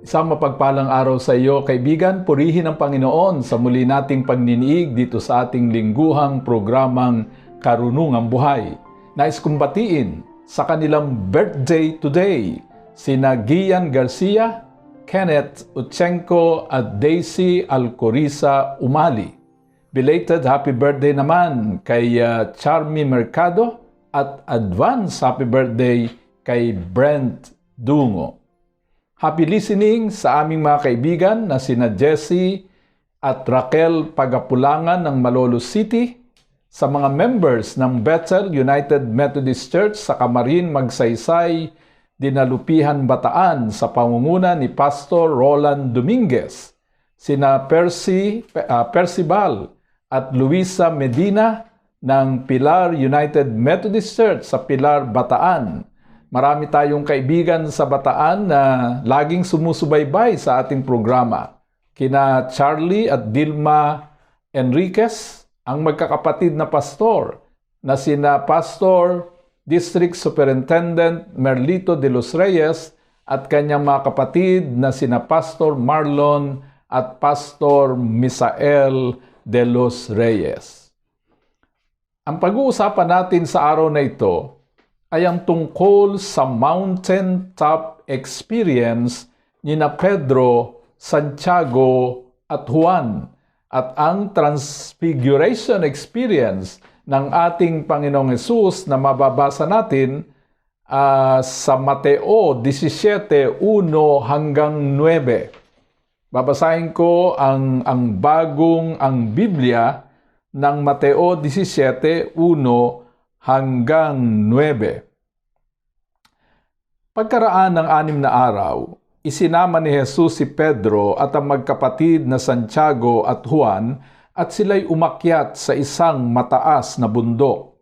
Isang mapagpalang araw sa iyo, kaibigan. Purihin ang Panginoon sa muli nating pagniniig dito sa ating lingguhang programang Karunungang Buhay. Nais kong batiin sa kanilang birthday today, sina Gian Garcia, Kenneth Uchenko at Daisy Alcoriza Umali. Belated happy birthday naman kay uh, Charmy Mercado at advance happy birthday kay Brent Dungo. Happy listening sa aming mga kaibigan na sina Jessie at Raquel Pagapulangan ng Malolos City, sa mga members ng Bethel United Methodist Church sa Kamarin Magsaysay, Dinalupihan Bataan sa pangunguna ni Pastor Roland Dominguez, sina Percy, uh, Percival at Luisa Medina ng Pilar United Methodist Church sa Pilar Bataan, Marami tayong kaibigan sa Bataan na laging sumusubaybay sa ating programa. Kina Charlie at Dilma Enriquez, ang magkakapatid na pastor na sina Pastor District Superintendent Merlito de los Reyes at kanyang mga kapatid na sina Pastor Marlon at Pastor Misael de los Reyes. Ang pag-uusapan natin sa araw na ito ay ang tungkol sa mountaintop experience ni na Pedro, Santiago at Juan at ang transfiguration experience ng ating Panginoong Yesus na mababasa natin uh, sa Mateo 17:1 hanggang 9. Babasahin ko ang ang bagong ang Biblia ng Mateo 17:1 hanggang 9. Pagkaraan ng anim na araw, isinama ni Jesus si Pedro at ang magkapatid na Santiago at Juan at sila'y umakyat sa isang mataas na bundok.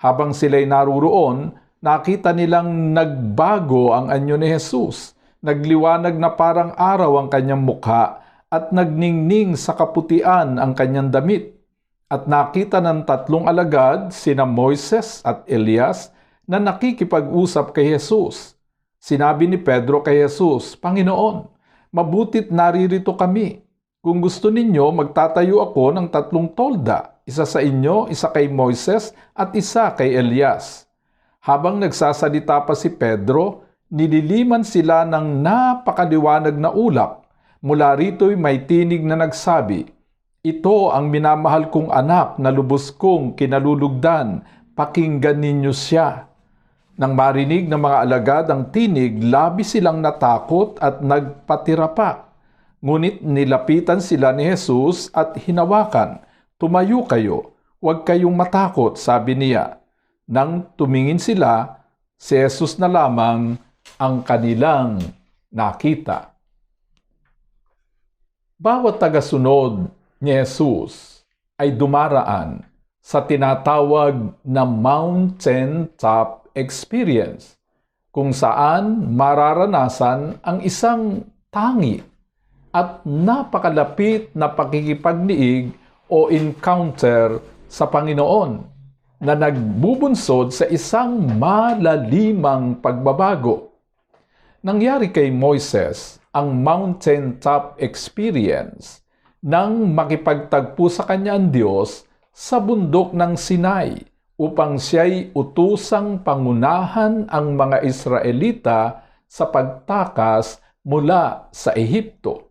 Habang sila'y naruroon, nakita nilang nagbago ang anyo ni Jesus. Nagliwanag na parang araw ang kanyang mukha at nagningning sa kaputian ang kanyang damit at nakita ng tatlong alagad, sina Moises at Elias, na nakikipag-usap kay Jesus. Sinabi ni Pedro kay Jesus, Panginoon, mabutit naririto kami. Kung gusto ninyo, magtatayo ako ng tatlong tolda, isa sa inyo, isa kay Moises, at isa kay Elias. Habang nagsasalita pa si Pedro, nililiman sila ng napakaliwanag na ulap. Mula rito'y may tinig na nagsabi, ito ang minamahal kong anak na lubos kong kinalulugdan. Pakinggan ninyo siya. Nang marinig ng mga alagad ang tinig, labi silang natakot at nagpatira pa. Ngunit nilapitan sila ni Jesus at hinawakan, Tumayo kayo, huwag kayong matakot, sabi niya. Nang tumingin sila, si Jesus na lamang ang kanilang nakita. Bawat tagasunod ni Jesus ay dumaraan sa tinatawag na mountain top experience kung saan mararanasan ang isang tangi at napakalapit na pakikipagniig o encounter sa Panginoon na nagbubunsod sa isang malalimang pagbabago. Nangyari kay Moises ang mountaintop experience nang makipagtagpo sa kanya ang Diyos sa bundok ng Sinai upang siya'y utusang pangunahan ang mga Israelita sa pagtakas mula sa Ehipto.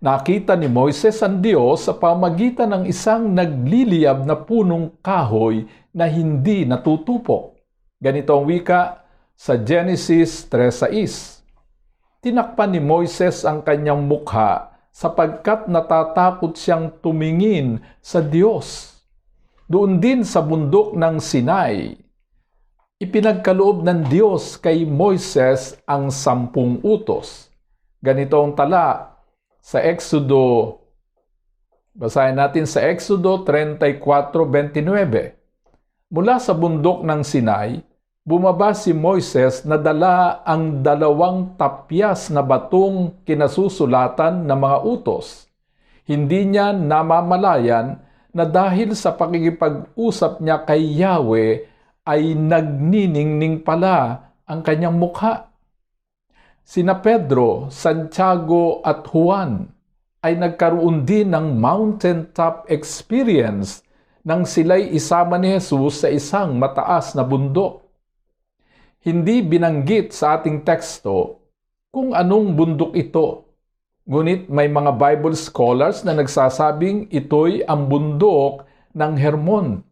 Nakita ni Moises ang Diyos sa pamagitan ng isang nagliliyab na punong kahoy na hindi natutupok. Ganito ang wika sa Genesis 3.6. Tinakpan ni Moises ang kanyang mukha sapagkat natatakot siyang tumingin sa Diyos. Doon din sa bundok ng Sinai, ipinagkaloob ng Diyos kay Moises ang sampung utos. Ganito ang tala, sa Exodo, basahin natin sa Exodo 34:29. Mula sa bundok ng Sinai, bumaba si Moises na dala ang dalawang tapyas na batong kinasusulatan ng mga utos. Hindi niya namamalayan na dahil sa pakikipag-usap niya kay Yahweh ay nagniningning pala ang kanyang mukha. Sina Pedro, Santiago at Juan ay nagkaroon din ng mountaintop experience nang sila'y isama ni Jesus sa isang mataas na bundok. Hindi binanggit sa ating teksto kung anong bundok ito. Ngunit may mga Bible scholars na nagsasabing ito'y ang bundok ng Hermon.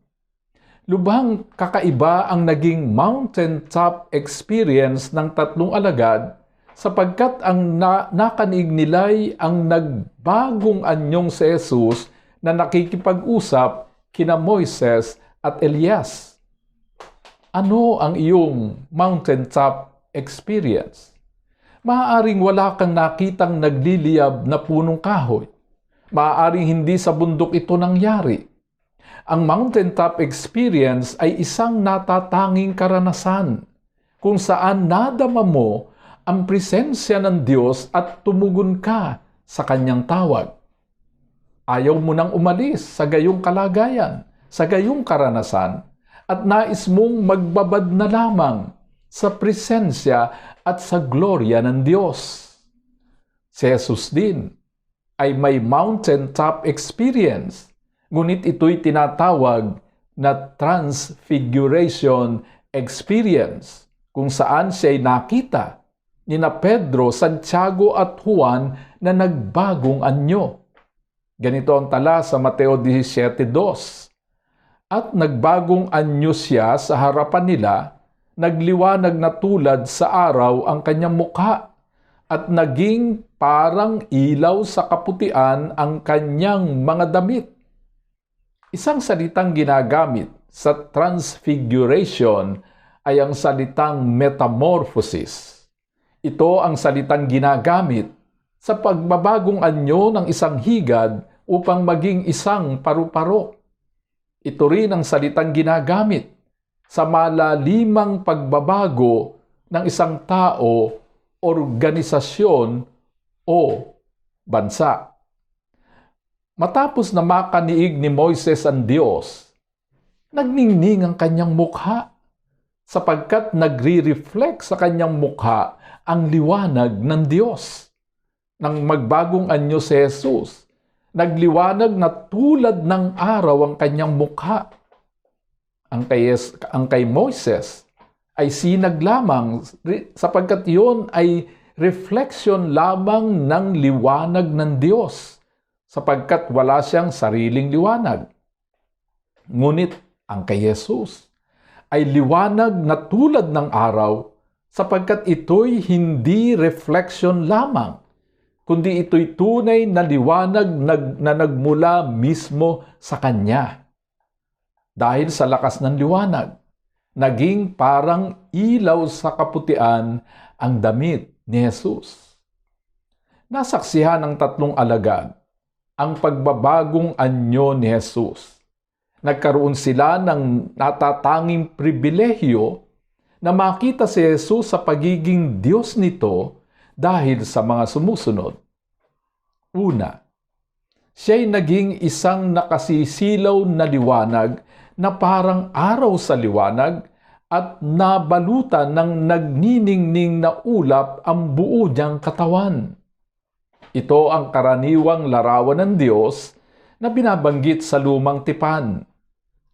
Lubhang kakaiba ang naging mountaintop experience ng tatlong alagad sapagkat ang na- nakanig nila'y ang nagbagong anyong si Jesus na nakikipag-usap kina Moises at Elias. Ano ang iyong mountaintop experience? Maaaring wala kang nakitang nagliliyab na punong kahoy. Maaaring hindi sa bundok ito nangyari. Ang mountaintop experience ay isang natatanging karanasan kung saan nadama mo ang presensya ng Diyos at tumugon ka sa kanyang tawag. Ayaw mo nang umalis sa gayong kalagayan, sa gayong karanasan, at nais mong magbabad na lamang sa presensya at sa gloria ng Diyos. Si Jesus din ay may mountaintop experience, ngunit ito'y tinatawag na transfiguration experience, kung saan siya'y nakita ni na Pedro, Santiago at Juan na nagbagong anyo. Ganito ang tala sa Mateo 17.2. At nagbagong anyo siya sa harapan nila, nagliwanag na tulad sa araw ang kanyang mukha, at naging parang ilaw sa kaputian ang kanyang mga damit. Isang salitang ginagamit sa transfiguration ay ang salitang metamorphosis. Ito ang salitang ginagamit sa pagbabagong anyo ng isang higad upang maging isang paru-paro. Ito rin ang salitang ginagamit sa malalimang pagbabago ng isang tao, organisasyon o bansa. Matapos na makaniig ni Moises ang Diyos, nagningning ang kanyang mukha sapagkat nagre-reflect sa kanyang mukha ang liwanag ng Diyos nang magbagong anyo si Jesus, nagliwanag na tulad ng araw ang kanyang mukha. Ang kay, ang kay Moses ay sinag lamang sapagkat iyon ay reflection lamang ng liwanag ng Diyos sapagkat wala siyang sariling liwanag. Ngunit ang kay Jesus ay liwanag na tulad ng araw sapagkat ito'y hindi reflection lamang kundi ito'y tunay na liwanag na nagmula mismo sa Kanya. Dahil sa lakas ng liwanag, naging parang ilaw sa kaputian ang damit ni Jesus. Nasaksihan ng tatlong alagad ang pagbabagong anyo ni Jesus. Nagkaroon sila ng natatanging pribilehyo na makita si Jesus sa pagiging Diyos nito dahil sa mga sumusunod. Una, siya'y naging isang nakasisilaw na liwanag na parang araw sa liwanag at nabalutan ng nagniningning na ulap ang buo niyang katawan. Ito ang karaniwang larawan ng Diyos na binabanggit sa lumang tipan.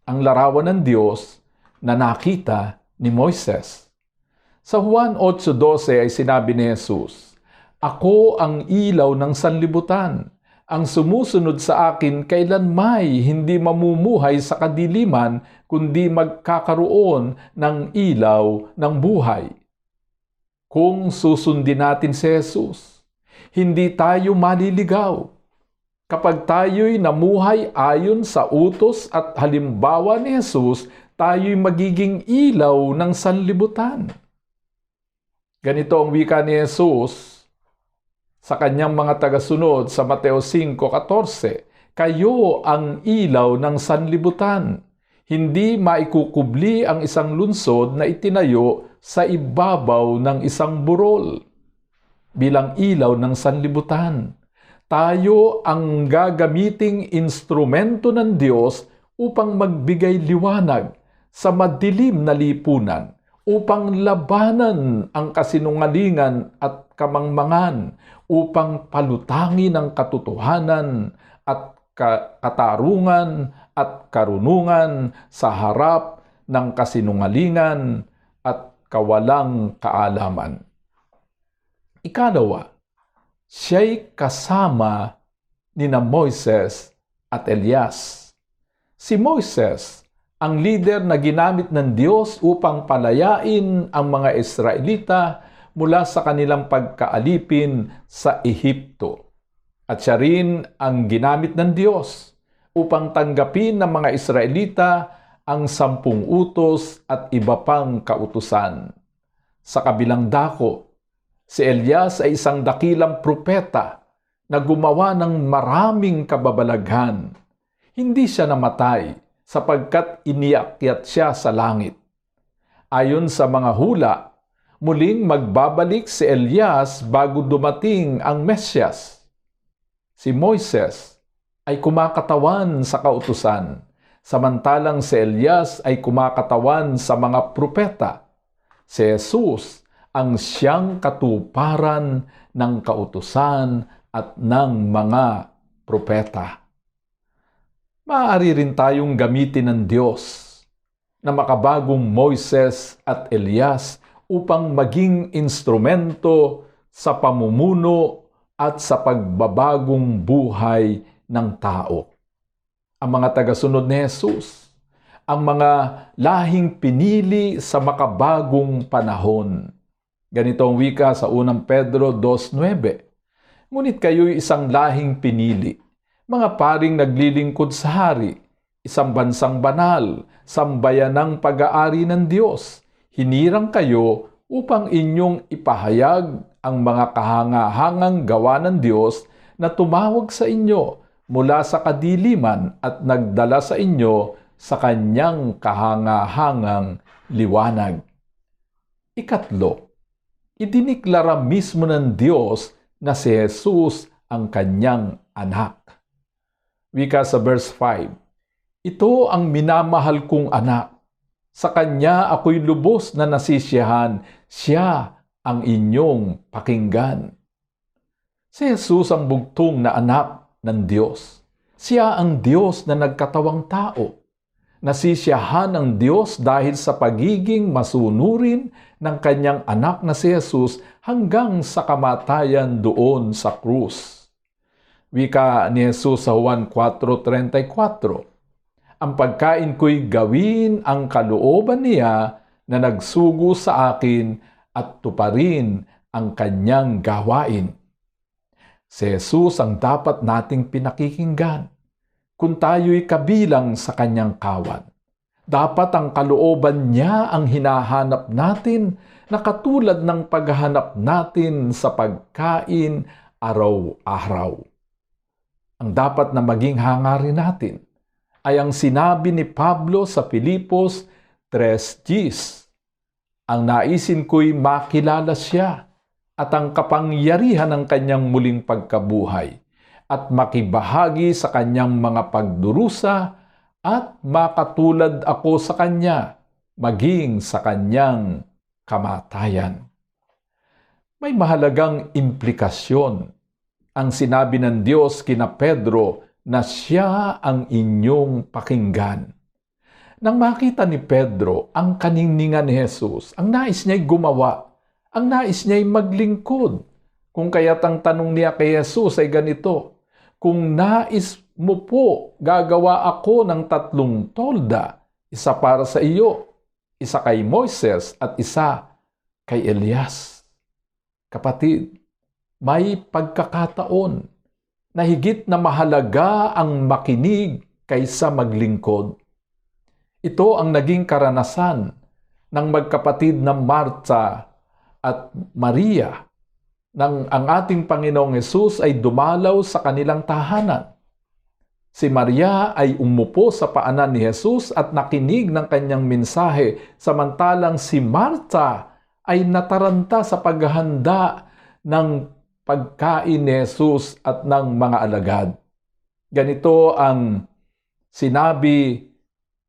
Ang larawan ng Diyos na nakita ni Moises. Sa Juan 8.12 ay sinabi ni Jesus, Ako ang ilaw ng sanlibutan. Ang sumusunod sa akin kailan may hindi mamumuhay sa kadiliman, kundi magkakaroon ng ilaw ng buhay. Kung susundin natin si Jesus, hindi tayo maliligaw. Kapag tayo'y namuhay ayon sa utos at halimbawa ni Jesus, tayo'y magiging ilaw ng sanlibutan. Ganito ang wika ni Jesus sa kanyang mga tagasunod sa Mateo 5.14, Kayo ang ilaw ng sanlibutan. Hindi maikukubli ang isang lunsod na itinayo sa ibabaw ng isang burol. Bilang ilaw ng sanlibutan, tayo ang gagamiting instrumento ng Diyos upang magbigay liwanag sa madilim na lipunan upang labanan ang kasinungalingan at kamangmangan, upang palutangin ang katotohanan at katarungan at karunungan sa harap ng kasinungalingan at kawalang kaalaman. Ikalawa, siya'y kasama ni na Moises at Elias. Si Moises ang leader na ginamit ng Diyos upang palayain ang mga Israelita mula sa kanilang pagkaalipin sa Ehipto. At siya rin ang ginamit ng Diyos upang tanggapin ng mga Israelita ang sampung utos at iba pang kautusan. Sa kabilang dako, si Elias ay isang dakilang propeta na gumawa ng maraming kababalaghan. Hindi siya namatay sapagkat iniakyat siya sa langit. Ayon sa mga hula, muling magbabalik si Elias bago dumating ang Mesyas. Si Moises ay kumakatawan sa kautusan, samantalang si Elias ay kumakatawan sa mga propeta. Si Jesus ang siyang katuparan ng kautusan at ng mga propeta maaari rin tayong gamitin ng Diyos na makabagong Moises at Elias upang maging instrumento sa pamumuno at sa pagbabagong buhay ng tao. Ang mga tagasunod ni Jesus, ang mga lahing pinili sa makabagong panahon. Ganito ang wika sa unang Pedro 2.9. Ngunit kayo'y isang lahing pinili mga paring naglilingkod sa hari, isang bansang banal, sambayan ng pag-aari ng Diyos. Hinirang kayo upang inyong ipahayag ang mga kahangahangang gawa ng Diyos na tumawag sa inyo mula sa kadiliman at nagdala sa inyo sa kanyang kahangahangang liwanag. Ikatlo, idiniklara mismo ng Diyos na si Jesus ang kanyang anak. Wika sa verse 5, Ito ang minamahal kong anak. Sa kanya ako'y lubos na nasisiyahan. Siya ang inyong pakinggan. Si Jesus ang bugtong na anak ng Diyos. Siya ang Diyos na nagkatawang tao. Nasisiyahan ng Diyos dahil sa pagiging masunurin ng kanyang anak na si Jesus hanggang sa kamatayan doon sa krus. Wika ni Jesus sa Juan 4.34, Ang pagkain ko'y gawin ang kalooban niya na nagsugo sa akin at tuparin ang kanyang gawain. Si Jesus ang dapat nating pinakikinggan kung tayo'y kabilang sa kanyang kawan. Dapat ang kalooban niya ang hinahanap natin na katulad ng paghahanap natin sa pagkain araw-araw. Ang dapat na maging hangarin natin ay ang sinabi ni Pablo sa Filipos 3.10. Ang naisin ko'y makilala siya at ang kapangyarihan ng kanyang muling pagkabuhay at makibahagi sa kanyang mga pagdurusa at makatulad ako sa kanya maging sa kanyang kamatayan. May mahalagang implikasyon ang sinabi ng Diyos kina Pedro na siya ang inyong pakinggan. Nang makita ni Pedro ang kaningningan ni Jesus, ang nais niya'y gumawa, ang nais niya'y maglingkod. Kung kaya't ang tanong niya kay Jesus ay ganito, Kung nais mo po, gagawa ako ng tatlong tolda, isa para sa iyo, isa kay Moises at isa kay Elias. Kapatid, may pagkakataon na higit na mahalaga ang makinig kaysa maglingkod. Ito ang naging karanasan ng magkapatid na Marta at Maria nang ang ating Panginoong Yesus ay dumalaw sa kanilang tahanan. Si Maria ay umupo sa paanan ni Jesus at nakinig ng kanyang mensahe, samantalang si Marta ay nataranta sa paghahanda ng pagkain ni Jesus at ng mga alagad. Ganito ang sinabi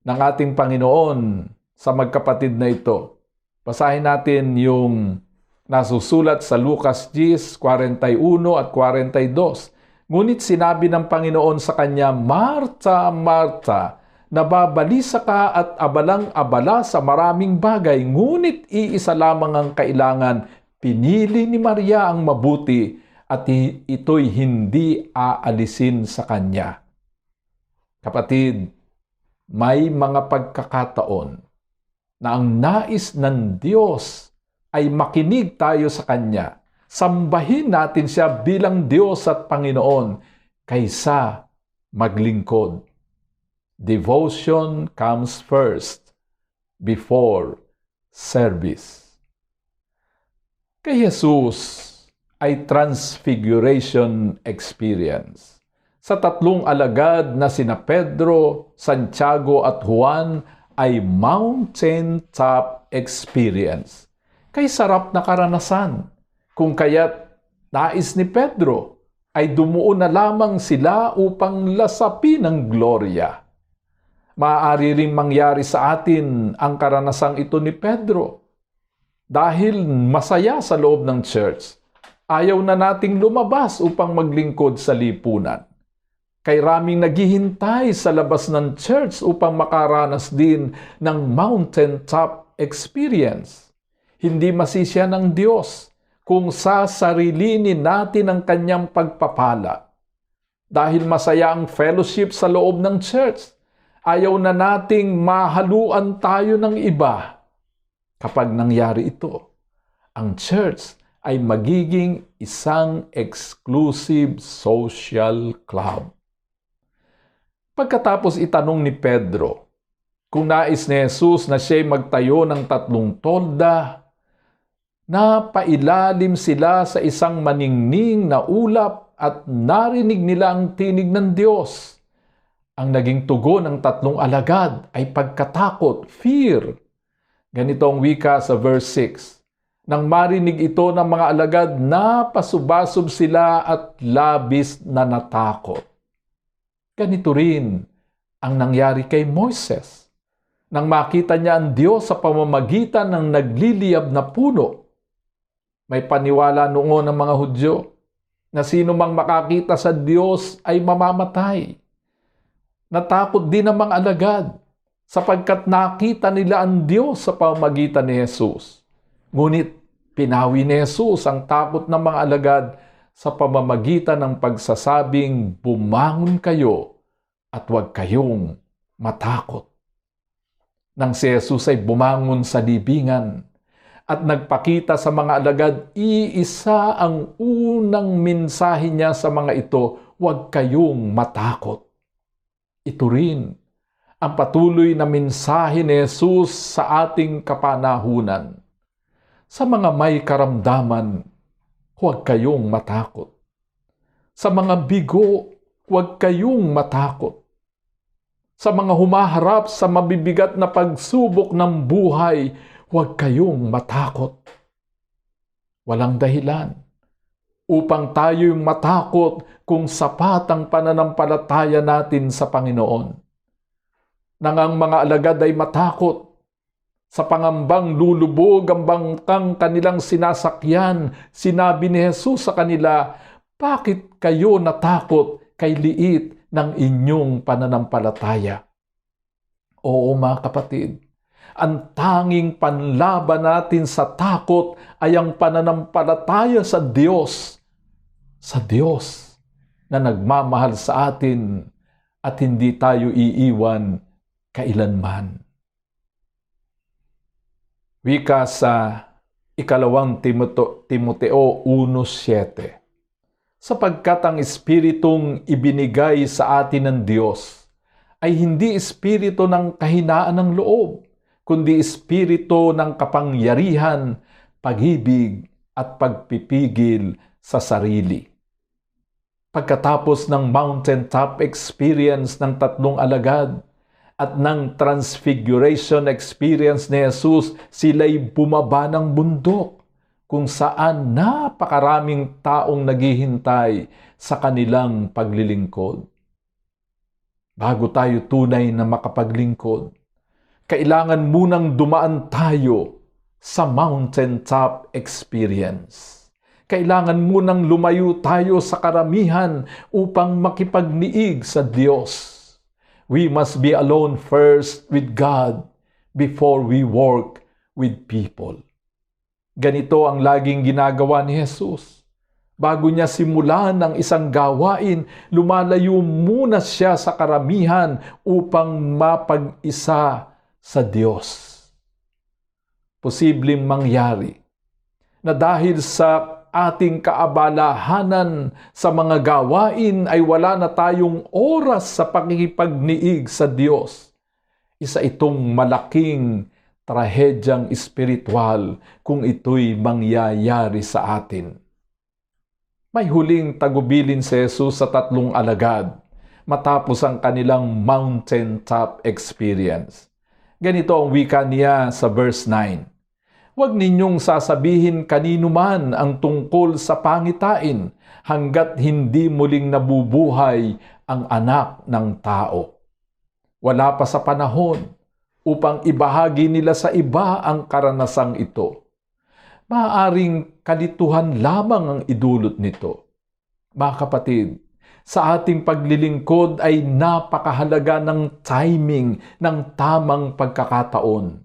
ng ating Panginoon sa magkapatid na ito. Basahin natin yung nasusulat sa Lucas 10:41 at 42. Ngunit sinabi ng Panginoon sa kanya, Marta, Marta, nababalisa ka at abalang-abala sa maraming bagay, ngunit iisa lamang ang kailangan. Pinili ni Maria ang mabuti at ito'y hindi aalisin sa kanya. Kapatid, may mga pagkakataon na ang nais ng Diyos ay makinig tayo sa Kanya. Sambahin natin siya bilang Diyos at Panginoon kaysa maglingkod. Devotion comes first before service. Kay Jesus ay transfiguration experience. Sa tatlong alagad na sina Pedro, Santiago at Juan ay mountaintop experience. Kay sarap na karanasan. Kung kaya't nais ni Pedro ay dumuon na lamang sila upang lasapin ang gloria. Maaari ring mangyari sa atin ang karanasang ito ni Pedro. Dahil masaya sa loob ng church, ayaw na nating lumabas upang maglingkod sa lipunan. Kay raming naghihintay sa labas ng church upang makaranas din ng mountaintop experience. Hindi masisya ng Diyos kung sasarilinin natin ang kanyang pagpapala. Dahil masaya ang fellowship sa loob ng church, ayaw na nating mahaluan tayo ng iba. Kapag nangyari ito, ang church ay magiging isang exclusive social club. Pagkatapos itanong ni Pedro kung nais ni Jesus na siya'y magtayo ng tatlong tolda, na pailalim sila sa isang maningning na ulap at narinig nila ang tinig ng Diyos. Ang naging tugon ng tatlong alagad ay pagkatakot, fear. Ganito ang wika sa verse 6. Nang marinig ito ng mga alagad, napasubasub sila at labis na natakot. Ganito rin ang nangyari kay Moises. Nang makita niya ang Diyos sa pamamagitan ng nagliliyab na puno, may paniwala noon ng mga Hudyo na sino mang makakita sa Diyos ay mamamatay. Natakot din ang mga alagad sapagkat nakita nila ang Diyos sa pamamagitan ni Jesus. Ngunit pinawi ni Jesus ang takot ng mga alagad sa pamamagitan ng pagsasabing, bumangon kayo at huwag kayong matakot. Nang si Jesus ay bumangon sa libingan at nagpakita sa mga alagad, iisa ang unang mensahe niya sa mga ito, huwag kayong matakot. Ito rin ang patuloy na mensahe ni Jesus sa ating kapanahunan. Sa mga may karamdaman, huwag kayong matakot. Sa mga bigo, huwag kayong matakot. Sa mga humaharap sa mabibigat na pagsubok ng buhay, huwag kayong matakot. Walang dahilan upang tayo'y matakot kung sapat ang pananampalataya natin sa Panginoon. Nang ang mga alagad ay matakot sa pangambang lulubog ang bangkang kanilang sinasakyan, sinabi ni Jesus sa kanila, Bakit kayo natakot kay liit ng inyong pananampalataya? Oo mga kapatid, ang tanging panlaban natin sa takot ay ang pananampalataya sa Diyos. Sa Diyos na nagmamahal sa atin at hindi tayo iiwan kailanman. Wika sa ikalawang Timoto, Timoteo 1.7 Sapagkat ang Espiritong ibinigay sa atin ng Diyos ay hindi espiritu ng kahinaan ng loob, kundi espiritu ng kapangyarihan, pag-ibig, at pagpipigil sa sarili. Pagkatapos ng mountaintop experience ng tatlong alagad at ng transfiguration experience ni Jesus, sila'y bumaba ng bundok kung saan napakaraming taong naghihintay sa kanilang paglilingkod. Bago tayo tunay na makapaglingkod, kailangan munang dumaan tayo sa mountaintop experience kailangan munang lumayo tayo sa karamihan upang makipagniig sa Diyos. We must be alone first with God before we work with people. Ganito ang laging ginagawa ni Jesus. Bago niya simulan ang isang gawain, lumalayo muna siya sa karamihan upang mapag-isa sa Diyos. Posibleng mangyari na dahil sa ating kaabalahanan sa mga gawain ay wala na tayong oras sa pakikipagniig sa Diyos. Isa itong malaking trahedyang espiritual kung ito'y mangyayari sa atin. May huling tagubilin si Jesus sa tatlong alagad matapos ang kanilang mountaintop experience. Ganito ang wika niya sa verse 9. Huwag ninyong sasabihin kanino man ang tungkol sa pangitain hanggat hindi muling nabubuhay ang anak ng tao. Wala pa sa panahon upang ibahagi nila sa iba ang karanasang ito. Maaring kalituhan lamang ang idulot nito. Mga kapatid, sa ating paglilingkod ay napakahalaga ng timing ng tamang pagkakataon.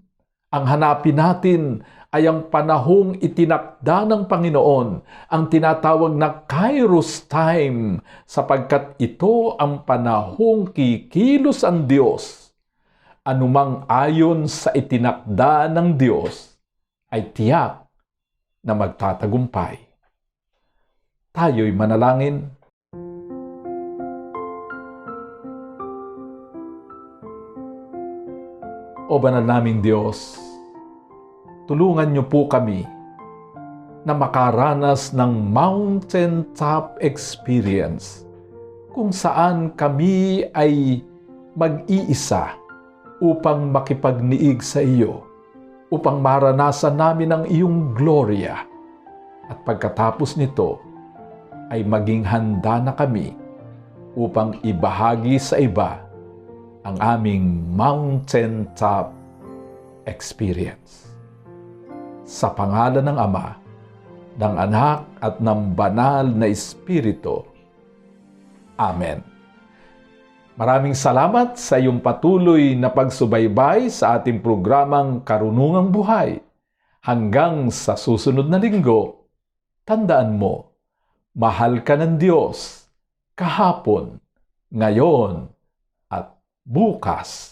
Ang hanapin natin ay ang panahong itinakda ng Panginoon, ang tinatawag na Kairos time, sapagkat ito ang panahong kikilos ang Diyos. Anumang ayon sa itinakda ng Diyos ay tiyak na magtatagumpay. Tayo'y manalangin. O banal naming Diyos, tulungan niyo po kami na makaranas ng mountaintop experience kung saan kami ay mag-iisa upang makipagniig sa iyo, upang maranasan namin ang iyong gloria. At pagkatapos nito, ay maging handa na kami upang ibahagi sa iba ang aming mountaintop experience. Sa pangalan ng Ama, ng Anak at ng Banal na Espiritu. Amen. Maraming salamat sa iyong patuloy na pagsubaybay sa ating programang Karunungang Buhay. Hanggang sa susunod na linggo, tandaan mo, mahal ka ng Diyos kahapon, ngayon, at bukas.